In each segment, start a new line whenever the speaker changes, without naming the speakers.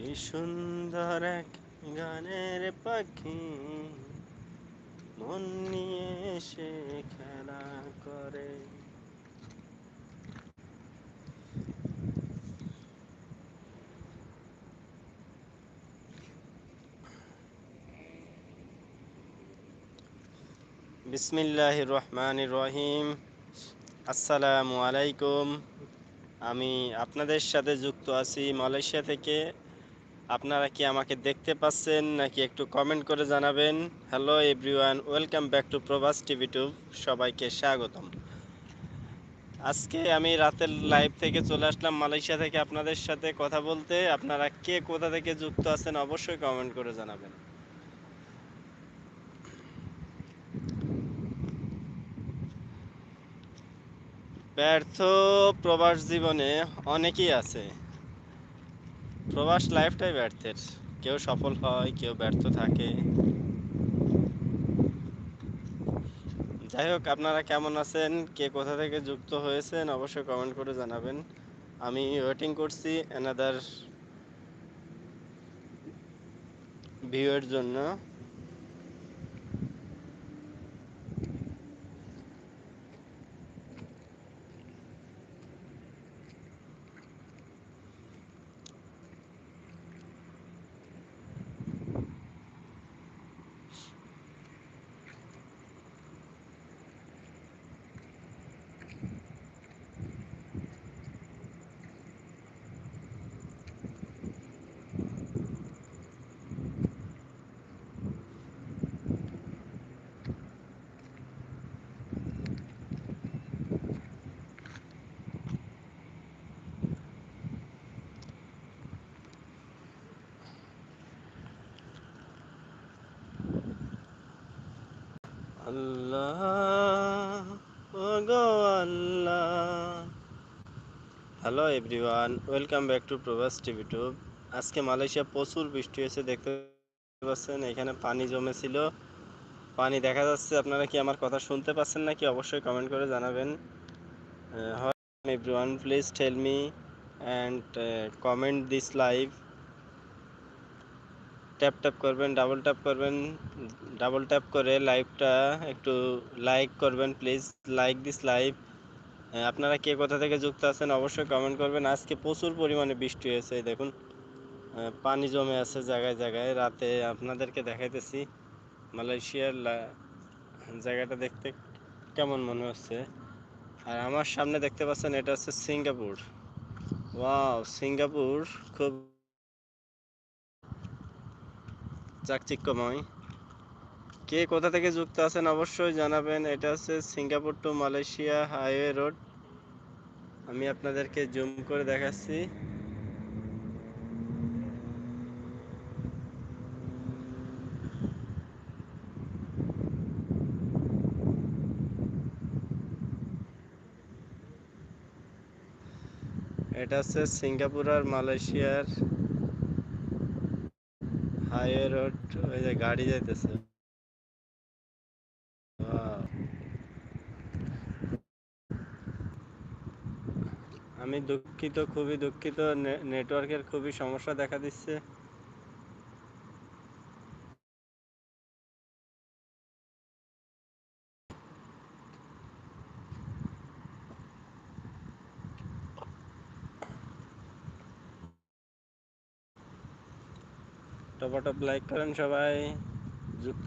কি সুন্দর এক গানের পাখি। মন নিয়ে সে খেলা করে। বিসমিল্লাহ রহমান রহিম। আসসালামু আলাইকুম। আমি আপনাদের সাথে যুক্ত আছি মালয়েশিয়া থেকে। আপনারা কি আমাকে দেখতে পাচ্ছেন নাকি একটু কমেন্ট করে জানাবেন? Hello everyone welcome back to Prabhas TV tube সবাইকে স্বাগতম। আজকে আমি রাতের লাইভ থেকে চলে আসলাম মালয়েশিয়া থেকে আপনাদের সাথে কথা বলতে। আপনারা কে কোথা থেকে যুক্ত আছেন অবশ্যই কমেন্ট করে জানাবেন। ব্যর্থ প্রবাস জীবনে অনেকেই আছে। প্রবাস লাইফটাই ব্যর্থের। কেউ সফল হয়, কেউ ব্যর্থ থাকে। যাই হোক, আপনারা কেমন আছেন? কে কোথা থেকে যুক্ত হয়েছেন? অবশ্যই কমেন্ট করে জানাবেন। আমি ওয়েটিং করছি অ্যানাদার ভিউয়ের জন্য আল্লাহ ওগো আল্লাহ hello everyone welcome back to Prabhas TV tube আজকে মালয়েশিয়া প্রচুর বৃষ্টি হয়েছে, দেখতে পাচ্ছেন, এখানে পানি জমেছিল। পানি দেখা যাচ্ছে, আপনারা কি আমার কথা শুনতে পাচ্ছেন নাকি? অবশ্যই কমেন্ট করে জানাবেন। Everyone please tell me and comment this live tap tap করবেন ডাবল ট্যাপ করবেন ডাবল ট্যাপ করে লাইভটা একটু লাইক করবেন প্লিজ লাইক দিস লাইভ আপনারা কে কোথা থেকে যুক্ত আছেন অবশ্যই কমেন্ট করবেন। আজকে প্রচুর পরিমাণে বৃষ্টি হয়েছে দেখুন। পানি জমে আছে জায়গায় জায়গায়। রাতে আপনাদেরকে দেখাইতেছি মালয়েশিয়ার জায়গাটা দেখতে কেমন মনে হচ্ছে। আর আমার সামনে দেখতে পাচ্ছেন, এটা হচ্ছে সিঙ্গাপুর। ওয়াও, সিঙ্গাপুর খুব চাকচিক্যময়। কে কোথা থেকে যুক্ত আছেন অবশ্যই জানাবেন। এটা হচ্ছে Singapore to Malaysia highway road. আমি আপনাদেরকে জুম করে দেখাচ্ছি। এটা হচ্ছে সিঙ্গাপুর আর মালয়েশিয়ার হাইওয়ে রোড। ওই যে গাড়ি যাইতেছে। আমি দুঃখিত খুবই দুঃখিত। নেটওয়ার্কের খুবই সমস্যা দেখা দিচ্ছে। টপাটপ লাইক করেন সবাই যুক্ত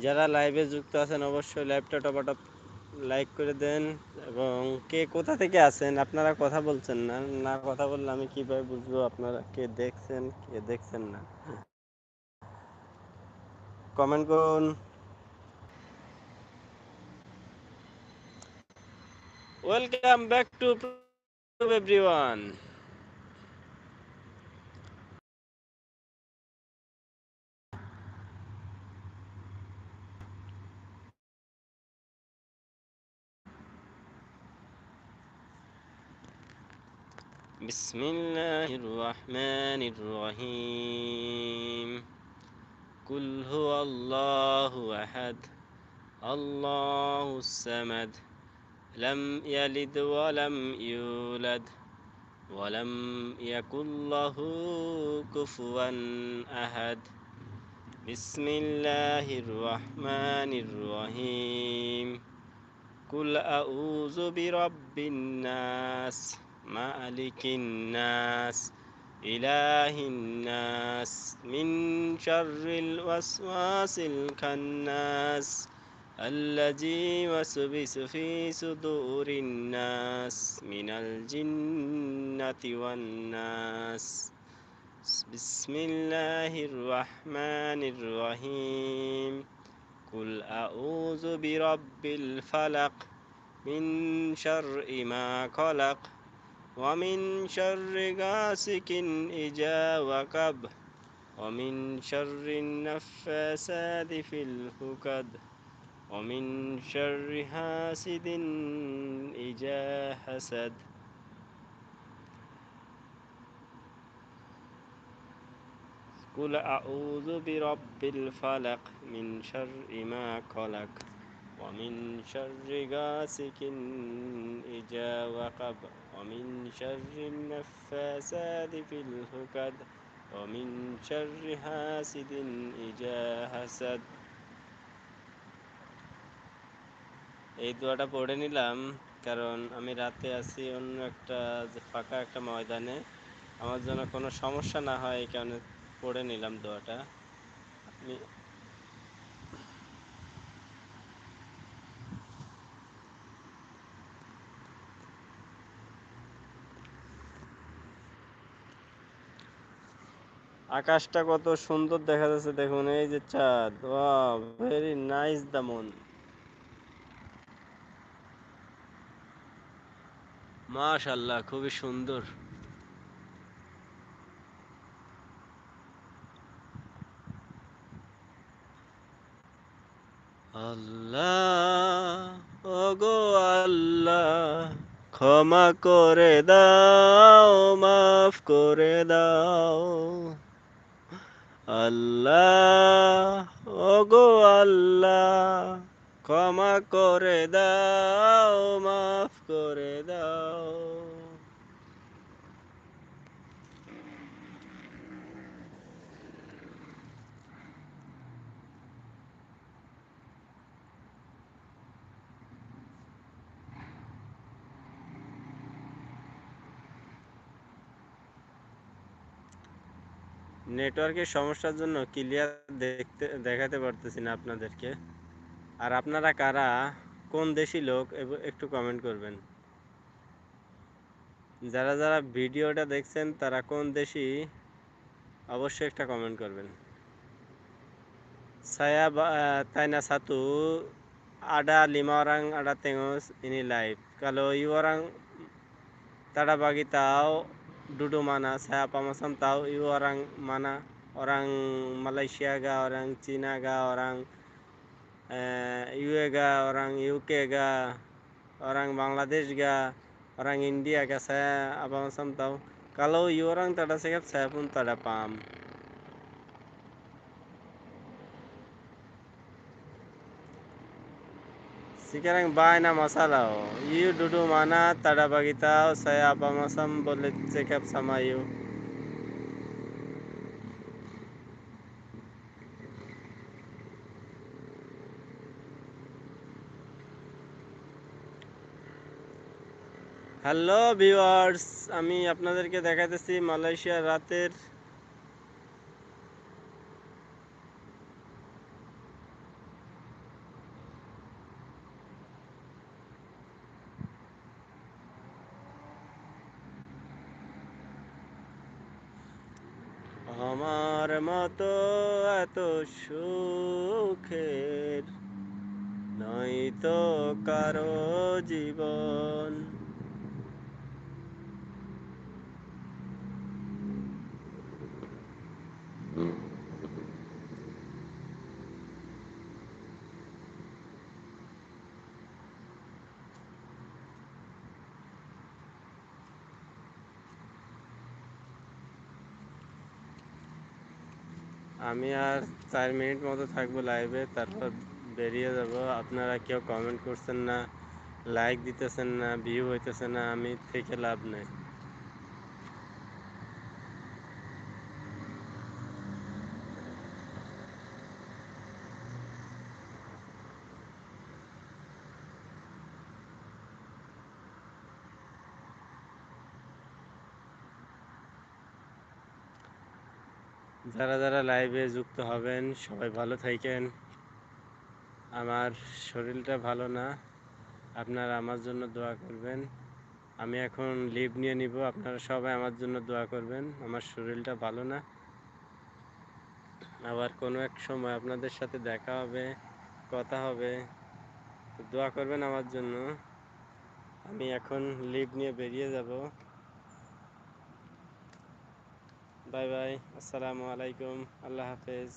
যারা লাইভে যুক্ত আছেন, অবশ্যই লাইভটা টপাটপ লাইক করে দেন। এবং কে কোথা থেকে আছেন, আপনারা কথা বলছেন না। না কথা বললে আমি কীভাবে বুঝব আপনারা কে দেখছেন কে দেখছেন না? কমেন্ট করুন। Welcome back to everyone. بسم الله الرحمن الرحيم. قل هو الله أحد الله الصمد لم يلد ولم يولد ولم يكن له كفوا أحد. بسم الله الرحمن الرحيم. قل أعوذ برب الناس. مالك الناس إله الناس من شر الوسواس الخناس الذي يوسوس في صدور الناس من الجنة والناس. بسم الله الرحمن الرحيم. قل أعوذ برب الفلق من شر ما خلق. ومن شر غاسق إذا وقب ومن شر النفاسات في الحقد ومن شر حاسد إذا حسد. قل أعوذ برب الفلق من شر ما خلق. ومن شر غاسق إذا وقب ومن شر النفاسات في الحقد ومن شر حاسد إذا حسد এই দোয়াটা পড়ে নিলাম কারণ আমি রাতে আছি অন্য একটা যে ফাঁকা একটা ময়দানে আমার জন্য কোনো সমস্যা না হয় এই কারণে পড়ে নিলাম দোয়াটা আপনি আকাশটা কত সুন্দর দেখা যাচ্ছে দেখুন, এই যে চাঁদ ভেরি নাইস দ্য মুন। মাশাল্লাহ খুবই সুন্দর। আল্লাহ, ওগো আল্লাহ, ক্ষমা করে দাও, মাফ করে দাও। আল্লাহ ওগো আল্লাহ ক্ষমা করে দাও মাফ করে দাও। নেটওয়ার্কের সমস্যার জন্য ক্লিয়ার দেখতে, দেখাতে পারতেছি না আপনাদেরকে। আর আপনারা কারা? কোন দেশি লোক? একটু কমেন্ট করবেন। যারা যারা ভিডিওটা দেখছেন, তারা কোন দেশি? অবশ্যই একটা কমেন্ট করবেন। saya tanya satu ada lima orang ada tengok ini live kalau you duduk mana saya apa masam tahu you orang mana orang Malaysia ga orang Cina ga orang uh, UE ga orang UK ga orang Bangladesh ga orang India ga saya apa masam tahu. Kalau orang tada sekap saya pun tada paham Sekarang bahay na masala oh. You dudu mana tada bagita saya apa masam boleh cakap sama you. Hello viewers আমি আপনাদেরকে দেখাতেছি মালয়েশিয়ার রাতের আমার মতো এত সুখের নয়তো কারও জীবন। আমি আর চার মিনিট মতো থাকব লাইভে তারপর বেরিয়ে যাব। আপনারা কেউ কমেন্ট করছেন না লাইক দিতেছেন না ভিউ হইতেছে না, আমি থেকে লাভ নেই। যারা যারা লাইভে যুক্ত হবেন, সবাই ভালো থাকেন। আমার শরীরটা ভালো না, আপনারা আমার জন্য দোয়া করবেন। আমি এখন লিভ নিয়ে নিব, আপনারা সবাই আমার জন্য দোয়া করবেন। আমার শরীরটা ভালো না। আবার কোনো এক সময় আপনাদের সাথে দেখা হবে, কথা হবে দোয়া করবেন আমার জন্য। আমি এখন লিভ নিয়ে বেরিয়ে যাব। বাই বাই আসসালামু আলাইকুম আল্লাহ হাফেজ।